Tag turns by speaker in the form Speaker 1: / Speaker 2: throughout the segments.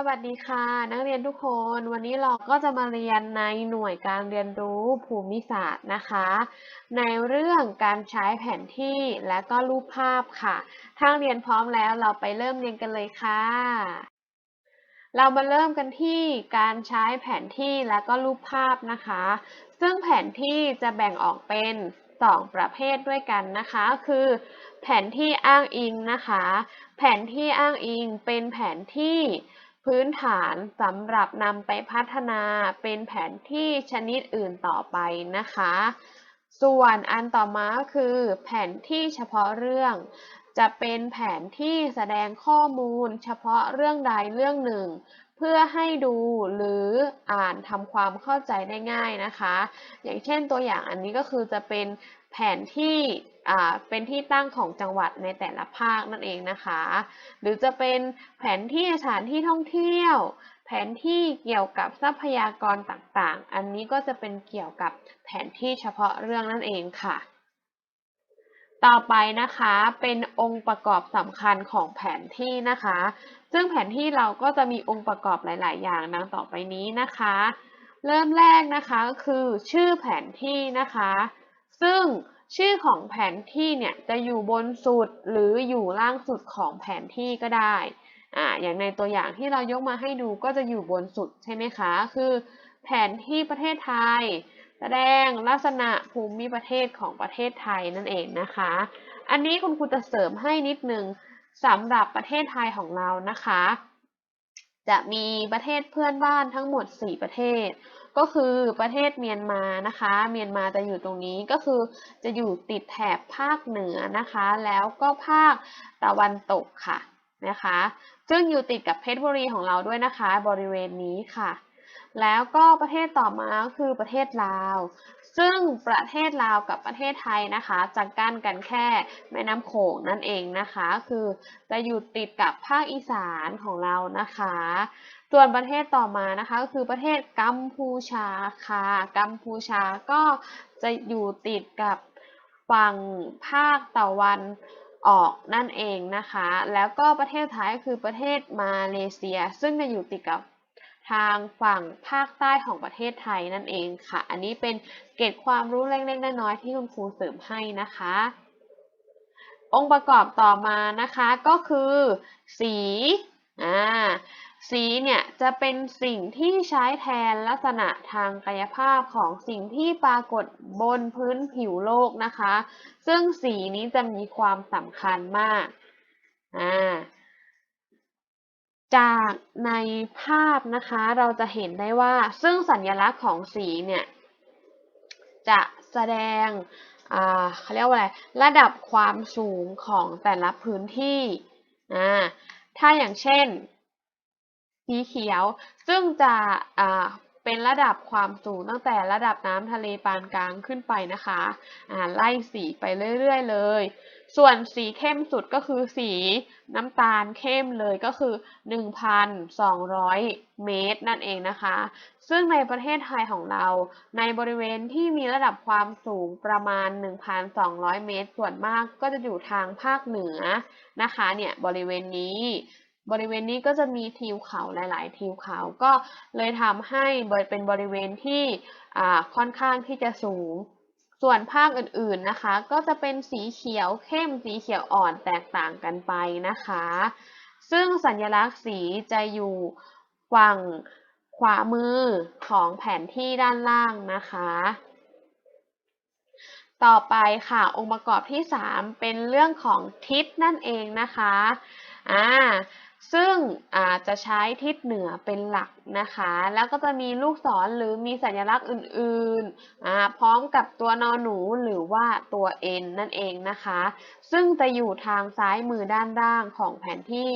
Speaker 1: สวัสดีค่ะ นักเรียนทุกคน วันนี้เราก็จะมาเรียนในหน่วยการเรียนรู้ภูมิศาสตร์นะคะ ในเรื่องการใช้แผนที่และก็รูปภาพค่ะถ้าเรียนพร้อมแล้วเราไปเริ่มเรียนกันเลยค่ะ เรามาเริ่มกันที่การใช้แผนที่และก็รูปภาพนะคะ ซึ่งแผนที่จะแบ่งออกเป็นสองประเภทด้วยกันนะคะ คือ แผนที่อ้างอิงนะคะ แผนที่อ้างอิงเป็นแผนที่ พื้นฐานสำหรับนำไปพัฒนาเป็นแผนที่ชนิดอื่นต่อไปนะคะ ส่วนอันต่อมาคือแผนที่เฉพาะเรื่อง จะเป็นแผนที่แสดงข้อมูลเฉพาะเรื่องใดเรื่องหนึ่ง เพื่อให้ดูหรืออ่านทำความเข้าใจได้ง่ายนะคะ อย่างเช่นตัวอย่างอันนี้ก็คือจะเป็นแผนที่ เป็นที่ตั้งของจังหวัดในแต่ละภาคนั่นเองนะคะ หรือจะเป็นแผนที่สถานที่ท่องเที่ยว แผนที่เกี่ยวกับทรัพยากรต่างๆ อันนี้ก็จะเป็นเกี่ยวกับแผนที่เฉพาะเรื่องนั่นเองค่ะ ต่อไปนะคะเป็นองค์ประกอบสำคัญของแผนที่นะคะ ซึ่งแผนที่เราก็จะมีองค์ประกอบหลาย ๆ อย่างดังต่อไปนี้นะคะ เริ่มแรกนะคะก็คือชื่อแผนที่นะคะ ซึ่ง ชื่อของแผนที่เนี่ยจะอยู่บนสุดหรืออยู่ล่างสุดของแผนที่ก็ได้อ่าอย่างในตัวอย่างที่เรายกมาให้ดูก็จะอยู่บนสุดใช่ไหมคะ คือแผนที่ประเทศไทย แสดงลักษณะภูมิประเทศของประเทศไทยนั่นเองนะคะ อันนี้คุณครูจะเสริมให้นิดนึงสำหรับประเทศไทยของเรานะคะ จะมีประเทศเพื่อนบ้านทั้งหมด 4 ประเทศ ก็คือประเทศเมียนมานะคะ เมียนมาจะอยู่ตรงนี้ก็คือจะอยู่ติดแถบภาคเหนือนะคะ แล้วก็ภาคตะวันตกค่ะนะคะ ซึ่งอยู่ติดกับเพชรบุรีของเราด้วยนะคะ บริเวณนี้ค่ะ แล้วก็ประเทศต่อมาก็คือประเทศลาว ซึ่งประเทศลาวกับประเทศไทยนะคะจะกั้นกันแค่แม่น้ำโขงนั่นเองนะคะ คือจะอยู่ติดกับภาคอีสานของเรานะคะ ส่วนประเทศต่อมานะคะก็คือประเทศกัมพูชาค่ะกัมพูชาก็จะอยู่ติดกับฝั่งภาคตะวันออกนั่นเองนะคะ แล้วก็ประเทศท้ายคือประเทศมาเลเซีย ซึ่งจะอยู่ติดกับ ทางฝั่งภาคใต้ของประเทศไทยนั่นเองค่ะ อันนี้เป็นเกร็ดความรู้เล็กๆน้อยๆที่คุณครูเสริมให้นะคะ องค์ประกอบต่อมานะคะก็คือ สีอ่าสีเนี่ยจะเป็นสิ่งที่ใช้แทนลักษณะทางกายภาพของสิ่งที่ปรากฏบนพื้นผิวโลกนะคะ ซึ่งสีนี้จะมีความสำคัญมากอ่า จากในภาพนะคะเราจะเห็นได้ว่าซึ่งสัญลักษณ์ของสีเนี่ยจะแสดงเขาเรียกว่าอะไรระดับความสูงของแต่ละพื้นที่ถ้าอย่างเช่นสีเขียวซึ่งจะ เป็นระดับความสูงตั้งแต่ระดับน้ำทะเลปานกลางขึ้นไปนะคะไล่สีไปเรื่อยๆเลย ส่วนสีเข้มสุดก็คือสีน้ำตาลเข้มเลยก็คือ 1,200 เมตรนั่นเองนะคะ ซึ่งในประเทศไทยของเราในบริเวณที่มีระดับความสูงประมาณ 1,200 เมตร ส่วนมากก็จะอยู่ทางภาคเหนือนะคะเนี่ยบริเวณนี้ บริเวณนี้ก็จะมีทิวเขาหลาย ๆ ทิวเขาก็เลยทำให้เป็นบริเวณที่ค่อนข้างที่จะสูง ส่วนภาคอื่น ๆ นะคะ ก็จะเป็นสีเขียวเข้มสีเขียวอ่อนแตกต่างกันไปนะคะ ซึ่งสัญลักษณ์สีจะอยู่ฝั่งขวามือของแผนที่ด้านล่างนะคะต่อไปค่ะ องค์ประกอบที่ 3 เป็นเรื่องของทิศนั่นเองนะคะ อ่า ซึ่งอาจจะใช้ทิศเหนือเป็นหลักนะคะ แล้วก็จะมีลูกศรหรือมีสัญลักษณ์อื่นๆ พร้อมกับตัวนอนหนูหรือว่าตัว N นั่นเองนะคะ ซึ่งจะอยู่ทางซ้ายมือด้านล่างของแผนที่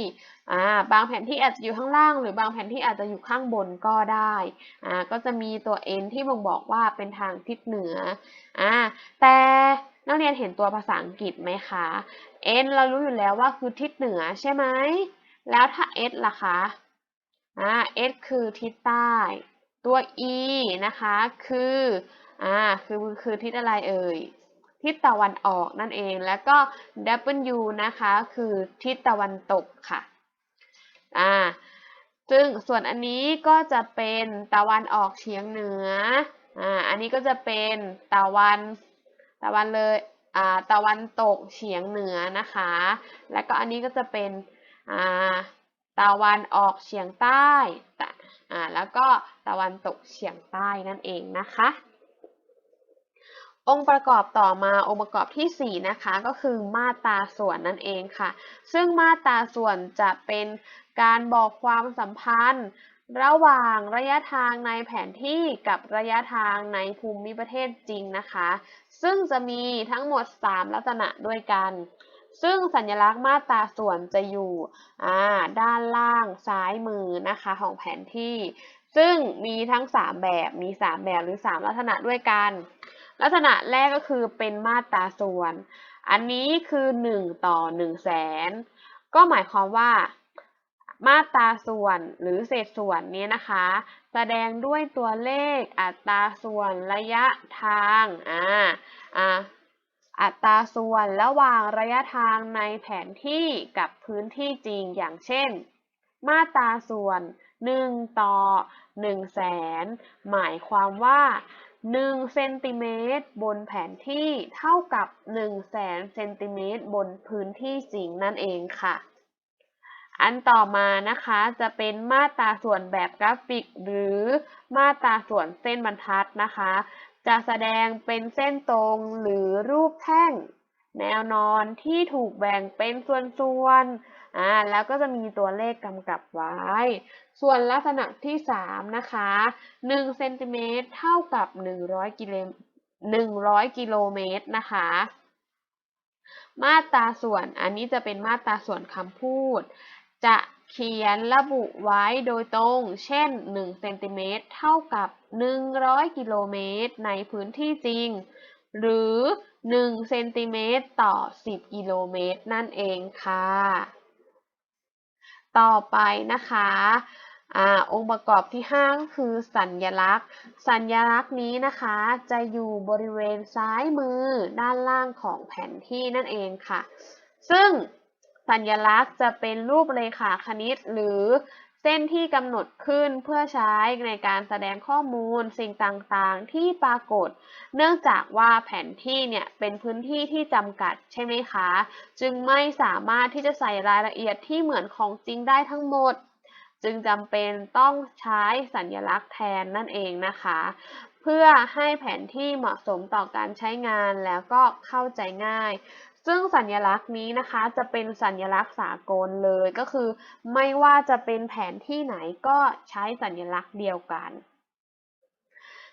Speaker 1: บางแผนที่อาจจะอยู่ข้างล่าง หรือบางแผนที่อาจจะอยู่ข้างบนก็ได้ ก็จะมีตัว N ที่บ่งบอกว่าเป็นทางทิศเหนืออแต่นักเรียนเห็นตัวภาษาอังกฤษไหมคะ N เรารู้อยู่แล้วว่าคือทิศเหนือใช่ไหม แล้วถ้า s ล่ะคะอ่า s คือทิศใต้ ตัว e นะคะคืออ่าคือคือทิศอะไรเอ่ยทิศตะวันออกนั่นเองแล้วก็ w นะคะคือทิศตะวันตกค่ะอ่าซึ่งส่วนอันนี้ก็จะเป็นตะวันออกเฉียงเหนืออ่าอันนี้ก็จะเป็นตะวันตะวันเลยอ่าตะวันตกเฉียงเหนือนะคะ แล้วก็อันนี้ก็จะเป็น ตะวันออกเฉียงใต้แล้วก็ตะวันตกเฉียงใต้นั่นเองนะคะ องค์ประกอบต่อมาองค์ประกอบที่ 4 นะคะ ก็คือมาตราส่วนนั่นเองค่ะ ซึ่งมาตราส่วนจะเป็นการบอกความสัมพันธ์ ระหว่างระยะทางในแผนที่กับระยะทางในภูมิประเทศจริงนะคะ ซึ่งจะมีทั้งหมด 3 ลักษณะด้วยกัน ซึ่งสัญลักษณ์มาตราส่วนจะอยู่ด้านล่างซ้ายมือนะคะของแผนที่ ซึ่งมีทั้ง 3 แบบมี 3 แบบหรือ 3 ลักษณะด้วยกัน ลักษณะแรกก็คือเป็นมาตราส่วน อันนี้คือ 1 ต่อ1 0 0 0 0แสนก็หมายความว่ามาตราส่วนหรือเศษส่วนนี้นะคะ แสดงด้วยตัวเลขอัตราส่วนระยะทางอ่าอ่า อัตราส่วนระหว่างระยะทางในแผนที่กับพื้นที่จริงอย่างเช่น มาตราส่วน 1 ต่อ 1 แสน หมายความว่า 1 เซนติเมตรบนแผนที่เท่ากับ 1 แสนเซนติเมตรบนพื้นที่จริงนั่นเองค่ะ อันต่อมานะคะจะเป็นมาตราส่วนแบบกราฟิก หรือมาตราส่วนเส้นบรรทัดนะคะ จะแสดงเป็นเส้นตรงหรือรูปแท่ง แนวนอนที่ถูกแบ่งเป็นส่วนๆอ่าแล้วก็จะมีตัวเลขกำกับไว้ ส่วนลักษณะที่ 3 นะคะ1เซนติเมตรเท่ากับ 100กิโล100 กิโลเมตรนะคะมาตราส่วนอันนี้จะเป็นมาตราส่วนคำพูด จะ เขียนระบุไว้โดยตรง เช่น1เซนติเมตรเท่ากับ 100 กิโลเมตรในพื้นที่จริง หรือ1เซนติเมตรต่อ 10 กิโลเมตรนั่นเองค่ะ ต่อไปนะคะอองค์ประกอบที่5ก็คือสัญลักษณ์ สัญลักษณ์นี้นะคะจะอยู่บริเวณซ้ายมือด้านล่างของแผนที่นั่นเองค่ะ ซึ่ง สัญลักษณ์จะเป็นรูปเรขาคณิต หรือเส้นที่กำหนดขึ้นเพื่อใช้ในการแสดงข้อมูลสิ่งต่างๆ ที่ปรากฏ เนื่องจากว่าแผนที่เนี่ยเป็นพื้นที่ที่จำกัดใช่ไหมคะ จึงไม่สามารถที่จะใส่รายละเอียดที่เหมือนของจริงได้ทั้งหมด จึงจำเป็นต้องใช้สัญลักษณ์แทนนั่นเองนะคะ เพื่อให้แผนที่เหมาะสมต่อการใช้งานแล้วก็เข้าใจง่าย ซึ่งสัญลักษณ์นี้นะคะจะเป็นสัญลักษณ์สากลเลยก็คือ ไม่ว่าจะเป็นแผนที่ไหนก็ใช้สัญลักษณ์เดียวกัน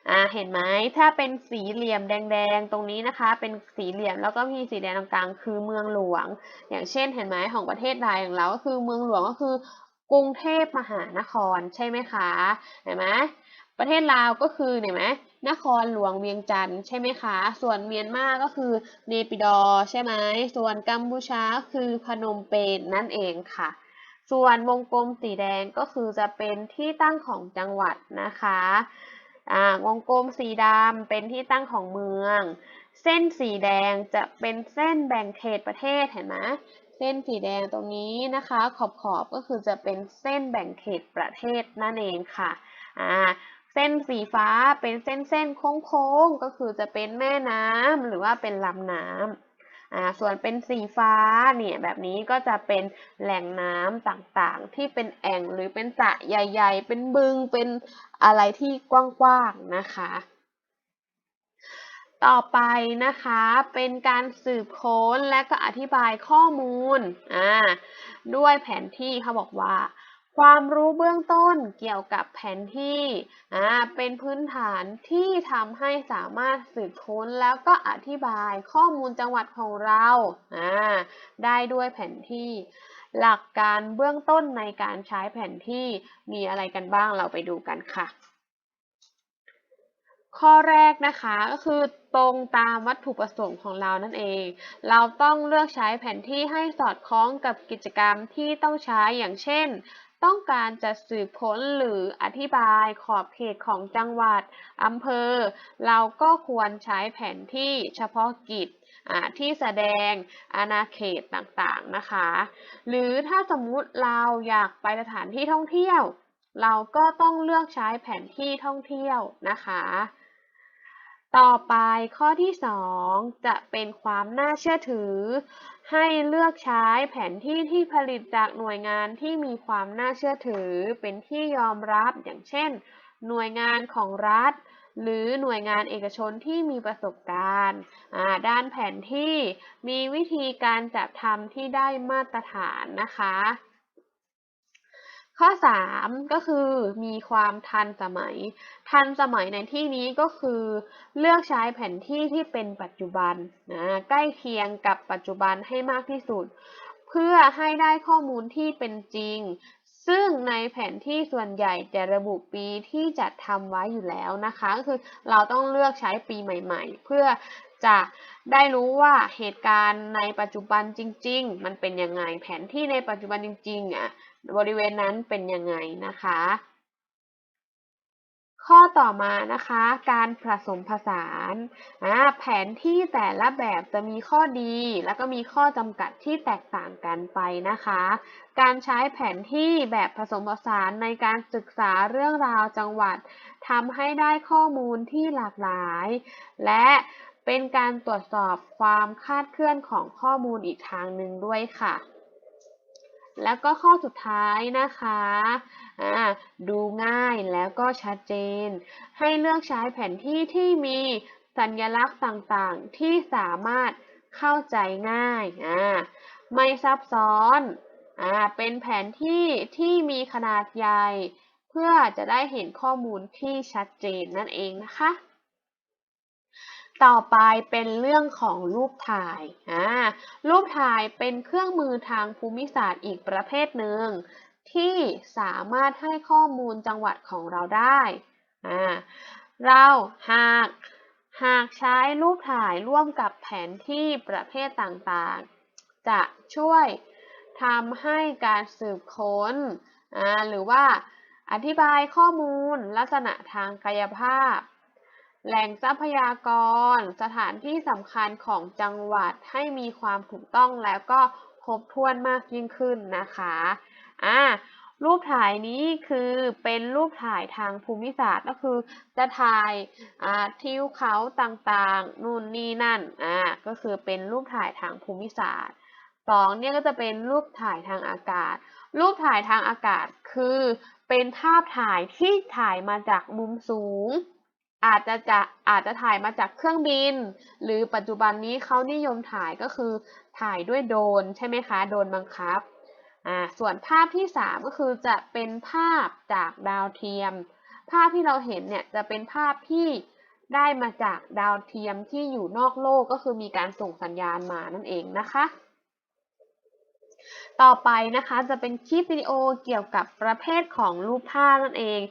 Speaker 1: อ่าเห็นไหมถ้าเป็นสีเหลี่ยมแดงๆ ตรงนี้นะคะ เป็นสีเหลี่ยมแล้วก็มีสีแดงตรงกลางคือเมืองหลวง อย่างเช่นเห็นไหมของประเทศไทยของเราก็คือเมืองหลวงก็คือกรุงเทพมหานครใช่ไหมคะเห็นไหมประเทศลาวก็คือเห็นไหม นครหลวงเวียงจันทร์ใช่ไหมคะ ส่วนเมียนมาก็คือเนปิดอร์ใช่ไหม ส่วนกัมพูชาคือพนมเปญนั่นเองค่ะ ส่วนวงกลมสีแดงก็คือจะเป็นที่ตั้งของจังหวัดนะคะวงกลมสีดำเป็นที่ตั้งของเมือง เส้นสีแดงจะเป็นเส้นแบ่งเขตประเทศเห็นไหมเส้นสีแดงตรงนี้นะคะ ขอบขอบก็คือจะเป็นเส้นแบ่งเขตประเทศนั่นเองค่ะอ่า เส้นสีฟ้าเป็นเส้นเส้นโค้งๆก็คือจะเป็นแม่น้ำหรือว่าเป็นลำน้ำอ่าส่วนเป็นสีฟ้าเนี่ยแบบนี้ก็จะเป็นแหล่งน้ำต่างๆ ที่เป็นแอ่งหรือเป็นสระใหญ่ ๆ เป็นบึงเป็นอะไรที่กว้างๆนะคะต่อไปนะคะเป็นการสืบค้นและก็อธิบายข้อมูลอ่าด้วยแผนที่เขาบอกว่า ความรู้เบื้องต้นเกี่ยวกับแผนที่อ่าเป็นพื้นฐานที่ทำให้สามารถสืบค้นแล้วก็อธิบายข้อมูลจังหวัดของเราอ่าได้ด้วยแผนที่ หลักการเบื้องต้นในการใช้แผนที่มีอะไรกันบ้างเราไปดูกันค่ะ ข้อแรกนะคะก็คือตรงตามวัตถุประสงค์ของเรานั่นเอง เราต้องเลือกใช้แผนที่ให้สอดคล้องกับกิจกรรมที่ต้องใช้อย่างเช่น ต้องการจะสืบค้นหรืออธิบายขอบเขตของจังหวัดอำเภอ เราก็ควรใช้แผนที่เฉพาะกิจที่แสดงอาณาเขตต่างๆนะคะ หรือถ้าสมมุติเราอยากไปสถานที่ท่องเที่ยว เราก็ต้องเลือกใช้แผนที่ท่องเที่ยวนะคะ ต่อไปข้อที่ 2 จะเป็นความน่าเชื่อถือ ให้เลือกใช้แผนที่ที่ผลิตจากหน่วยงานที่มีความน่าเชื่อถือ เป็นที่ยอมรับอย่างเช่น หน่วยงานของรัฐ หรือหน่วยงานเอกชนที่มีประสบการณ์ด้านแผนที่มีวิธีการจัดทำที่ได้มาตรฐานนะคะ ข้อ 3 ก็คือมีความทันสมัย ทันสมัยในที่นี้ก็คือ เลือกใช้แผนที่ที่เป็นปัจจุบันนะใกล้เคียงกับปัจจุบันให้มากที่สุด เพื่อให้ได้ข้อมูลที่เป็นจริง ซึ่งในแผนที่ส่วนใหญ่จะระบุปีที่จัดทำไว้อยู่แล้วนะคะ ก็คือเราต้องเลือกใช้ปีใหม่ ๆ เพื่อจะได้รู้ว่าเหตุการณ์ในปัจจุบันจริง ๆ มันเป็นยังไงแผนที่ในปัจจุบันจริง ๆอะ บริเวณนั้นเป็นยังไงนะคะ ข้อต่อมานะคะ การผสมผสานแผนที่แต่ละแบบจะมีข้อดี แล้วก็มีข้อจำกัดที่แตกต่างกันไปนะคะ การใช้แผนที่แบบผสมผสานในการศึกษาเรื่องราวจังหวัดทำให้ได้ข้อมูลที่หลากหลาย และเป็นการตรวจสอบความคาดเคลื่อนของข้อมูลอีกทางหนึ่งด้วยค่ะ แล้วก็ข้อสุดท้ายนะคะดูง่ายแล้วก็ชัดเจน ให้เลือกใช้แผนที่ที่มีสัญลักษณ์ต่างๆ ที่สามารถเข้าใจง่าย ไม่ซับซ้อนอเป็นแผนที่ที่มีขนาดใหญ่ เพื่อจะได้เห็นข้อมูลที่ชัดเจนนั่นเองนะคะ ต่อไปเป็นเรื่องของรูปถ่ายอ่ารูปถ่ายเป็นเครื่องมือทางภูมิศาสตร์อีกประเภทหนึ่งที่สามารถให้ข้อมูลจังหวัดของเราได้อ่าเราหากหากใช้รูปถ่ายร่วมกับแผนที่ประเภทต่างๆ จะช่วยทำให้การสืบค้น หรือว่าอธิบายข้อมูลลักษณะทางกายภาพ แหล่งทรัพยากร สถานที่สำคัญของจังหวัดให้มีความถูกต้องแล้วก็ครบถ้วนมากยิ่งขึ้นนะคะอ่ารูปถ่ายนี้คือเป็นรูปถ่ายทางภูมิศาสตร์ก็คือจะถ่ายอ่าทิวเขาต่างๆ นู่นนี่นั่นอ่าก็คือเป็นรูปถ่ายทางภูมิศาสตร์สองเนี่ยก็จะเป็นรูปถ่ายทางอากาศ รูปถ่ายทางอากาศคือเป็นภาพถ่ายที่ถ่ายมาจากมุมสูง อาจจะจะอาจจะถ่ายมาจากเครื่องบิน หรือปัจจุบันนี้เขานิยมถ่ายก็คือถ่ายด้วยโดนใช่ไหมคะ โดนบังคับอ่าส่วนภาพที่ 3 ก็คือจะเป็นภาพจากดาวเทียม ภาพที่เราเห็นเนี่ยจะเป็นภาพที่ได้มาจากดาวเทียมที่อยู่นอกโลกก็คือมีการส่งสัญญาณมานั่นเองนะคะ ต่อไปนะคะจะเป็นคลิปวิดีโอเกี่ยวกับประเภทของรูปภาพนั่นเอง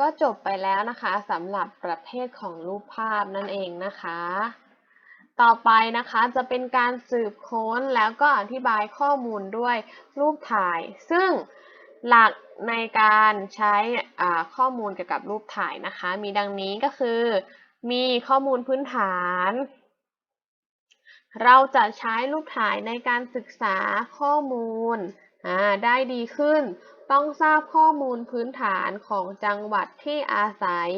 Speaker 1: ก็จบไปแล้วนะคะสำหรับประเภทของรูปภาพนั่นเองนะคะ ต่อไปนะคะจะเป็นการสืบค้นแล้วก็อธิบายข้อมูลด้วยรูปถ่าย ซึ่งหลักในการใช้ข้อมูลเกี่ยวกับรูปถ่ายนะคะ มีดังนี้ก็คือ มีข้อมูลพื้นฐาน เราจะใช้รูปถ่ายในการศึกษาข้อมูลได้ดีขึ้น ต้องทราบข้อมูลพื้นฐานของจังหวัดที่อาศัย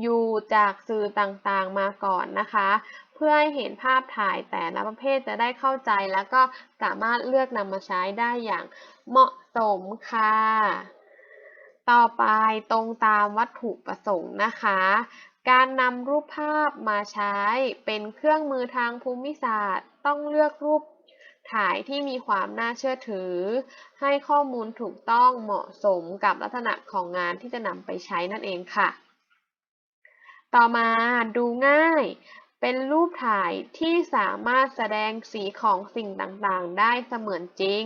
Speaker 1: อยู่จากสื่อต่างๆมาก่อนนะคะ เพื่อให้เห็นภาพถ่ายแต่ละประเภทจะได้เข้าใจแล้วก็สามารถเลือกนำมาใช้ได้อย่างเหมาะสมค่ะต่อไปตรงตามวัตถุประสงค์นะคะ การนำรูปภาพมาใช้เป็นเครื่องมือทางภูมิศาสตร์ ต้องเลือกรูป ถ่ายที่มีความน่าเชื่อถือ ให้ข้อมูลถูกต้องเหมาะสมกับลักษณะของงานที่จะนำไปใช้นั่นเองค่ะ ต่อมาดูง่าย เป็นรูปถ่ายที่สามารถแสดงสีของสิ่งต่างๆ ได้เสมือนจริง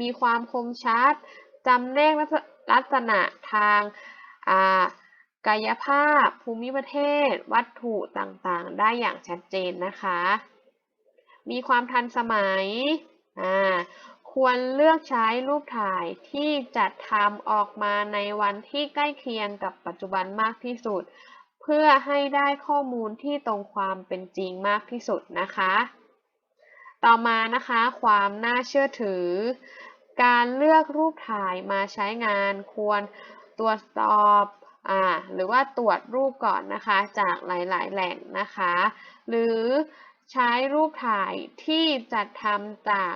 Speaker 1: มีความคมชัดจำแนกลักษณะทางกายภาพ ภูมิประเทศ วัตถุต่างๆ ได้อย่างชัดเจนนะคะ มีความทันสมัยควรเลือกใช้รูปถ่ายที่จัดทำออกมาในวันที่ใกล้เคียงกับปัจจุบันมากที่สุด เพื่อให้ได้ข้อมูลที่ตรงความเป็นจริงมากที่สุดนะคะ ต่อมานะคะความน่าเชื่อถือ การเลือกรูปถ่ายมาใช้งานควรตรวจสอบอหรือว่าตรวจรูปก่อนนะคะจากหลาย ๆ แหล่งนะคะ หรือ ใช้รูปถ่ายที่จัดทำจาก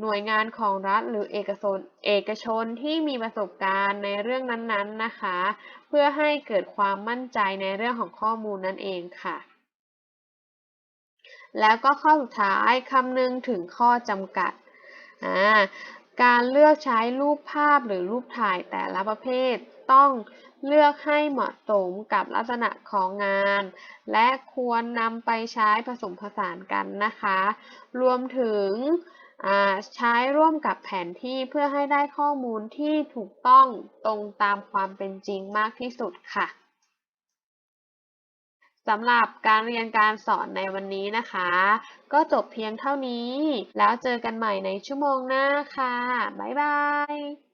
Speaker 1: หน่วยงานของรัฐหรือเอกชนเอกชนที่มีประสบการณ์ในเรื่องนั้นๆนะคะ เพื่อให้เกิดความมั่นใจในเรื่องของข้อมูลนั่นเองค่ะ แล้วก็ข้อสุดท้ายคำนึงถึงข้อจำกัด การเลือกใช้รูปภาพหรือรูปถ่ายแต่ละประเภทต้อง เลือกให้เหมาะสมกับลักษณะของงาน และควรนำไปใช้ผสมผสานกันนะคะ รวมถึงใช้ร่วมกับแผนที่เพื่อให้ได้ข้อมูลที่ถูกต้องตรงตามความเป็นจริงมากที่สุดค่ะสำหรับการเรียนการสอนในวันนี้นะคะ ก็จบเพียงเท่านี้ แล้วเจอกันใหม่ในชั่วโมงหน้าค่ะ บ๊ายบาย